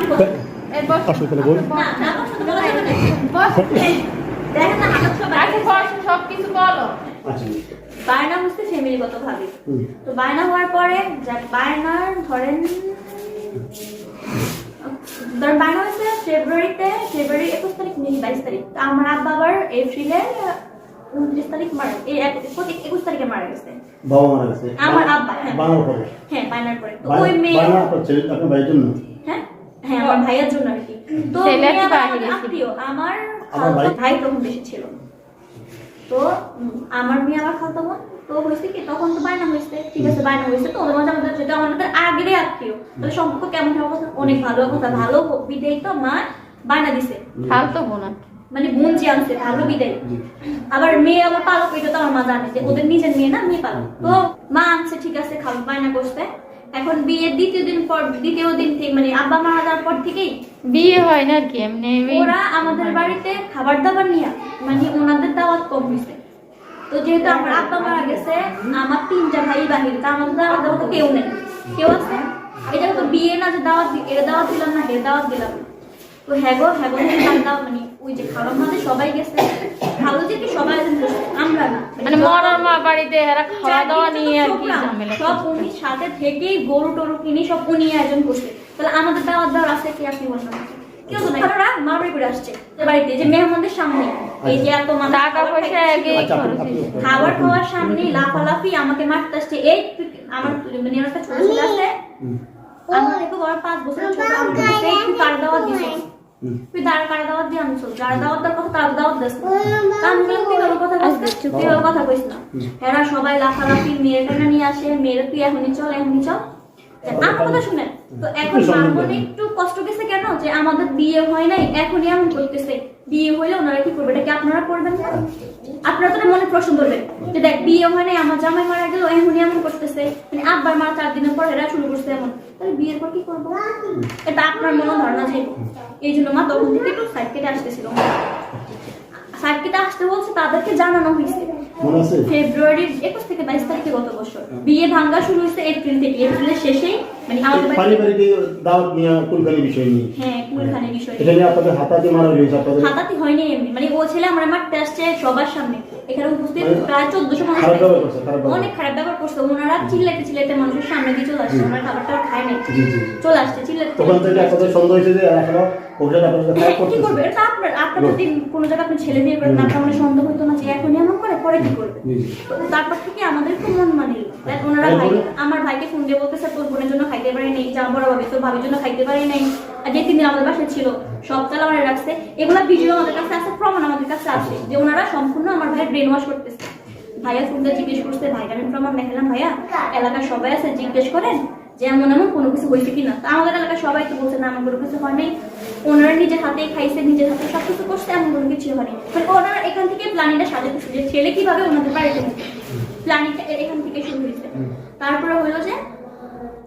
আসো তাহলে বল। না, না বসতে বলা যাবে না। বস। দেখেন না, হাঁটার সময় বস, সব কিছু বলো। বায়না হচ্ছে ফ্যামিলিগত ভাবে। তো বায়না হওয়ার পরে বায়নার ধরেন ধর বায়না হয়েছে ফেব্রুয়ারিতে ফেব্রুয়ারি একুশ তারিখ নেই বাইশ তারিখ। তো আমার আব্বা আবার এপ্রিলে উনত্রিশ তারিখ মারা এই একুশ তারিখে মারা গেছে। বাবা মারা গেছে। আমার আব্বা, হ্যাঁ। পরে? হ্যাঁ বায়নার পরে। তো ওই মেয়ে আপনার ছেলে আপনার ভাইয়ের জন্য? হ্যাঁ আমার ভাইয়ের জন্য আর কি। তো ছেলে মেয়ে কি আবার বাহিরে ছিল? আত্মীয় আমার আমার ভাই? ভাই তখন বেশি ছিল। তো আমার মেয়ে আমার খালতো বোন। তো হয়েছে কি তখন তো বায়না হয়েছে। ঠিক আছে বায়না হয়েছে তো ওদের মাঝে আমাদের যেটা আমাদের আগেরই আত্মীয় তাহলে সম্পর্ক কেমন অনেক ভালো কথা। ভালো বিদায় তো মা বায়না দিছে। বোনা মানে বোন যে আনছে ভালো বিদায়। আবার মেয়ে আমার পালক এটা তো আমার মা জানে যে ওদের নিজের মেয়ে না মেয়ে পালক। তো মা আনছে ঠিক আছে খালো বায়না করছে। এখন বিয়ের দ্বিতীয় দিন পর দ্বিতীয় দিন থেকে মানে আব্বা মারা যাওয়ার পর থেকেই বিয়ে হয় না আর কি এমনি ওরা আমাদের বাড়িতে খাবার দাবার নিয়ে মানে ওনাদের দাওয়াত কম হয়েছে তো যেহেতু আমার আব্বা মারা গেছে আমার তিনটা ভাই বাহির তা আমাদের দাওয়াত দেওয়া কেউ নেই। কেউ আছে? এটা তো বিয়ে না যে দাওয়াত এটা দাওয়াত দিলাম না এটা দাওয়াত দিলাম। তো হ্যাগো হ্যাগো দাও মানে ওই যে খাবার মাঝে সবাই গেছে। ভালো যে কি সবাই আমরা না। মানে মরার মা বাড়িতে এরা খাওয়া দাওয়া নিয়ে আর কি ঝামেলা সব উনি সাথে থেকেই গরু টরু কিনে সব উনি আয়োজন করছে। তাহলে আমাদের দাওয়াত দেওয়ার আছে কি আপনি বলবেন কেউ তো নাই। ওরা মা করে আসছে। বাড়িতে যে মেহমানদের সামনে। এই যে এত টাকা খাবার পয়সা আগে আচ্ছা। খাবার খাওয়ার সামনে লাফালাফি আমাকে মারতে আসছে। এই আমার মানে একটা ছোট ছেলে আছে। আমার থেকে বড় পাঁচ বছর ছোট কার হুম। তুই তার কার দাওয়াত দিয়ে আনছো যার দাওয়াত দেওয়ার কথা তার দাওয়াত দিস না। তা আমি বললাম তুই ভালো কথা কইছিস তুই ভালো কথা কইস না। এরা সবাই লাফালাফি মেয়ের টাকা নিয়ে আসে মেয়ের তুই এখনই চল এখনই চল। আমার কথা শুনে তো এখন মার একটু কষ্ট গেছে কেন? যে আমাদের বিয়ে হয় নাই এখনই এমন করতেছে। বিয়ে হইলে ওনারা কি করবে? এটা কি আপনারা করবেন? না আপনারা তো মনে প্রশ্ন করবেন যে দেখ বিয়ে হয় নাই আমার জামাই মারা গেল এখনই এমন করতেছে। মানে আব্বার মারা চার দিনের পর এরা শুরু করছে এমন। তাহলে বিয়ের পর কি করব? এটা আপনার মনে ধারণা যে এই জন্য মা তখন থেকে একটু সাইড কেটে আসতেছিল। সাইড কেটে আসতে বলছে তাদেরকে জানানো হয়েছে। ফেব্রুয়ারির একুশ থেকে বাইশ তারিখে গত বছর। বিয়ে ভাঙ্গা শুরু হয়েছে এপ্রিল থেকে। এপ্রিলের শেষেই মানে পারিবারিক দাওয়াত নিয়ে কুলকানি বিষয় নিয়ে। হ্যাঁ কুলখানি বিষয় এটা নিয়ে আপনাদের হাতাতে মারা হয়েছে আপনাদের হাতাতে হয়নি এমনি। মানে ও ছেলে আমার মারতে আসছে সবার সামনে। এখানে উপস্থিত মানে প্রায় চোদ্দশো মানুষ খারাপ আছে। ব্যবহার করছে, খারাপ ব্যবহার। অনেক খারাপ ব্যবহার করছে। ওনারা চিল্লাইতে চিল্লাইতে মানুষের সামনে দিয়ে চলে আসছে। ওনারা খাবারটা আর খায় নাই। জি জি জি। চলে আসছে চিল্লাইতে তখন থেকে আপনাদের সন্দেহ হয়েছে যে এখনও অভিযোগ আপনাদের খারাপ হ্যাঁ, কি করবে? এটা আপনার আপনার যদি কোনো জায়গায় আপনি ছেলে বিয়ে করেন আপনার মনে সন্দেহ হতো না যে এখনই এমন করে পরে কি করবে? তো তারপর থেকে আমাদের একটু মন মানিল দেখ ওনারা ভাই এরপরে? আমার ভাইকে ফোন দিয়ে বলতেছে তোর বোনের জন্য খাইতে পারি নাই যা বড় ভাবি তোর ভাবির জন্য খাইতে পারি নাই। আর যে তিন দিন আমাদের বাসায় ছিল সব তালা আমার রাখছে। এগুলা ভিডিও আমাদের কাছে আছে প্রমাণ আমাদের কাছে আছে যে ওনারা সম্পূর্ণ আমার ভাইয়ের ব্রেন ওয়াশ করতেছে। ভাইয়া ফোন দিয়ে জিজ্ঞেস করছে ভাইয়ার আমি প্রমাণ দেখালাম ভাইয়া এলাকার সবাই আছে জিজ্ঞেস করেন যে এমন এমন কোনো কিছু হয়েছে কিনা? তা আমাদের এলাকার সবাই তো বলছে না এমন কোনো কিছু হয় নাই। ওনারা নিজের হাতেই খাইছে নিজের হাতে সব কিছু করছে এমন কোনো কিছু হয়নি। মানে ওনারা এখান থেকে প্ল্যানিংটা সাজাতেছে যে ছেলে কীভাবে ওনাদের বাড়িতে প্ল্যানিংটা এখান থেকে শুরু হয়েছে। তারপরে হলো যে